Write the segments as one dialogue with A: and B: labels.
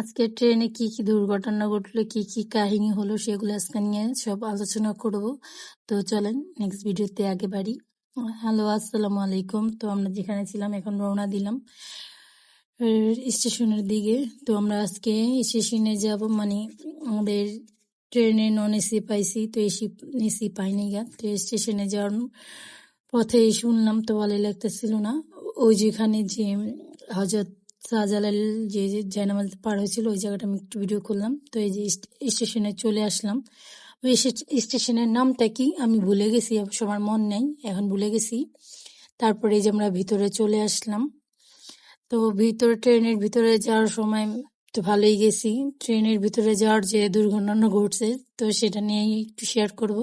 A: আজকে ট্রেনে কি কি দুর্ঘটনা ঘটলো, কি কি কাহিনী হলো সেগুলো আজকে নিয়ে সব আলোচনা করব। তো চলেন নেক্সট ভিডিওতে আগে বাড়ি। হ্যালো আসসালামু আলাইকুম। তো আমরা যেখানে ছিলাম এখন রওনা দিলাম স্টেশনের দিকে। তো আমরা আজকে স্টেশনে যাব মানে আমাদের ট্রেনে নন এসি পাইছি, তো এসি এসি পাইনি গা। তো স্টেশনে যাওয়ার পথে শুনলাম তো ভালো লাগতেছিল না। ওই যেখানে যে হজরত শাহজালাল যে জায়নামাজ পার হয়েছিল, ওই জায়গাটা আমি একটু ভিডিও করলাম। তো এই যে স্টেশনে চলে আসলাম। ওই স্টেশনের নামটা কি? আমি ভুলে গেছি সবার মন নেই, এখন ভুলে গেছি। তারপরে যে আমরা ভিতরে চলে আসলাম। তো ভিতরে, ট্রেনের ভিতরে যাওয়ার সময় তো ভালোই গেছি। ট্রেনের ভিতরে যাওয়ার যে দুর্ঘটনা ঘটছে, তো সেটা নিয়েই একটু শেয়ার করব।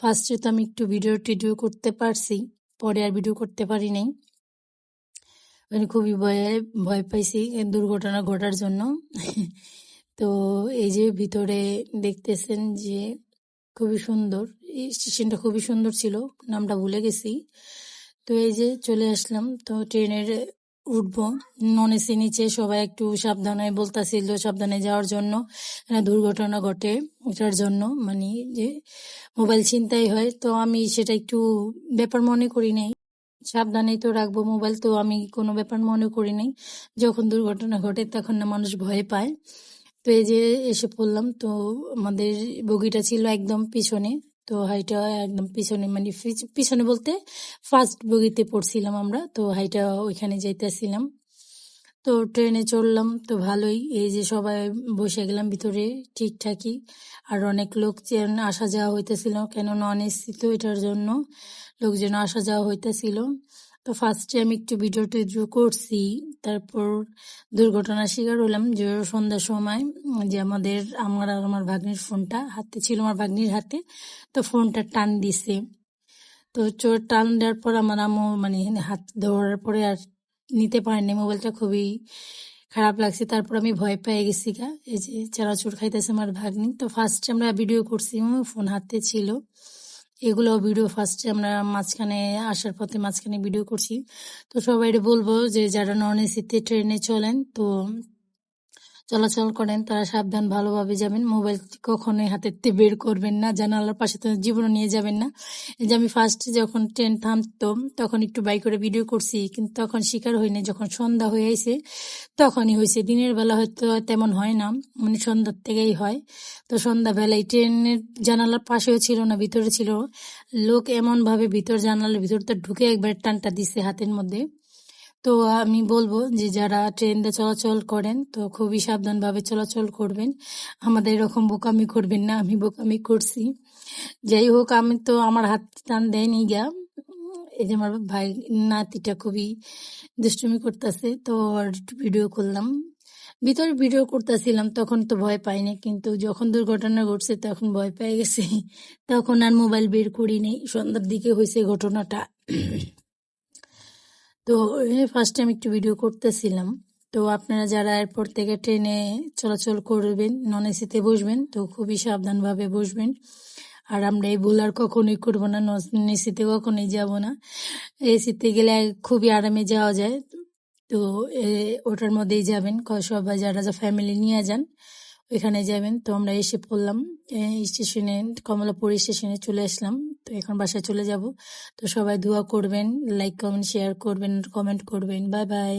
A: ফার্স্টে তো আমি একটু ভিডিও টিডিও করতে পারছি, পরে আর ভিডিও করতে পারি নাই। মানে খুবই ভয়ে, ভয় পাইছি দুর্ঘটনা ঘটার জন্য। তো এই যে ভিতরে দেখতেছেন যে খুবই সুন্দর, এই স্টেশনটা খুবই সুন্দর ছিল, নামটা ভুলে গেছি। তো এই যে চলে আসলাম, তো ট্রেনের উঠবো, নন এসি নিচে, সবাই একটু সাবধানে বলতাছিল সাবধানে যাওয়ার জন্য দুর্ঘটনা ঘটে এটার জন্য মানে যে মোবাইল ছিনতাই হয়, তো আমি সেটা একটু ব্যাপার মনে করি নাই। সাবধানেই তো রাখব মোবাইল। তো আমি কোনো ব্যাপার মনে করি নাই। যখন দুর্ঘটনা ঘটে তখন না মানুষ ভয় পায়। তো এই যে এসে পড়লাম, তো আমাদের বগিটা ছিল একদম পিছনে। তো হাইটা একদম পিছনে মানে পিছনে বলতে ফার্স্ট বগিতে পড়ছিলাম আমরা। তো হাইটা ওইখানে যাইতেছিলাম। তো ট্রেনে চড়লাম, তো ভালোই। এই যে সবাই বসে গেলাম ভিতরে ঠিকঠাকই। আর অনেক লোক আসা যাওয়া হইতেছিল কেন নন এসি তো এটার জন্য লোকজন আসা যাওয়া হইতেছিল। তো ফার্স্টে আমি একটু ভিডিও টিডিও করছি, তারপর দুর্ঘটনার শিকার হলাম যে সন্ধ্যার সময় যে আমাদের আমার আর আমার ভাগ্নির ফোনটা হাতে ছিল, আমার ভাগ্নির হাতে। তো ফোনটা টান দিছে। তো চোর টান দেওয়ার পর আমার আম্মু মানে হাত ধরার পরে আর নিতে পারেনি মোবাইলটা খুবই খারাপ লাগছে। তারপর আমি ভয় পেয়ে গেছি গা। এই যে চারাচুর খাইতেছে আমার ভাগ্নি। তো ফার্স্টে আমরা ভিডিও করছি ফোন হাতে ছিল। এগুলো ভিডিও ফার্স্টে আমরা মাঝখানে, আসার পথে মাঝখানে ভিডিও করছি। তো সবাই বলব যে, যারা নন এসিতে ট্রেনে চলেন, তো চলাচল করেন, তারা সাবধান, ভালোভাবে যাবেন। মোবাইল কখনোই হাতের বের করবেন না জানালার পাশে তো জীবনও নিয়ে যাবেন না। যে আমি ফার্স্ট যখন ট্রেন থামতো, তখন একটু বাই করে ভিডিও করছি, কিন্তু তখন শিকার হয়নি যখন সন্ধ্যা হয়ে আইছে, তখনই হয়েছে দিনের বেলা হয়তো তেমন হয় না মানে সন্ধ্যার থেকেই হয়। তো সন্ধ্যাবেলায় ট্রেনের জানালার পাশেও ছিল না, ভিতরে ছিল। লোক এমনভাবে ভিতর জানালার ভিতরটা ঢুকে একবার টানটা দিছে হাতের মধ্যে। তো আমি বলব যে, যারা ট্রেনে চলাচল করেন, তো খুবই সাবধানভাবে চলাচল করবেন। আমাদের এরকম বোকামি করবেন না, আমি বোকামি করছি। যাই হোক, আমি তো আমার হাত টান দেয়নি গা। এই যে আমার ভাই নাতিটা খুবই দুষ্টুমি করতেছে, তো ভিডিও করলাম। ভিতরে ভিডিও করতেছিলাম, তখন তো ভয় পাইনি, কিন্তু যখন দুর্ঘটনা ঘটছে, তখন ভয় পেয়ে গেছি। তখন আর মোবাইল বের করি করিনি সন্ধ্যার দিকে হয়েছে ঘটনাটা। তো ফার্স্ট টাইম একটু ভিডিও করতেছিলাম, তো আপনারা যারা এয়ারপোর্ট থেকে ট্রেনে চলাচল করবেন নন এসিতে বসবেন, তো খুবই সাবধানভাবে বসবেন। আর আমরা এই ভুল আর কখনোই করব না নন এসিতে কখনোই যাব না। এসিতে গেলে খুবই আরামে যাওয়া যায়। তো ওটার মধ্যেই যাবেন সবাই যারা যা ফ্যামিলি নিয়ে যান, ওইখানে যাবেন। তো আমরা এসে পড়লাম স্টেশনে কমলাপুর স্টেশনে চলে আসলাম। তো এখন বাসায় চলে যাব। তো সবাই দোয়া করবেন লাইক কমেন্ট শেয়ার করবেন কমেন্ট করবেন। Bye bye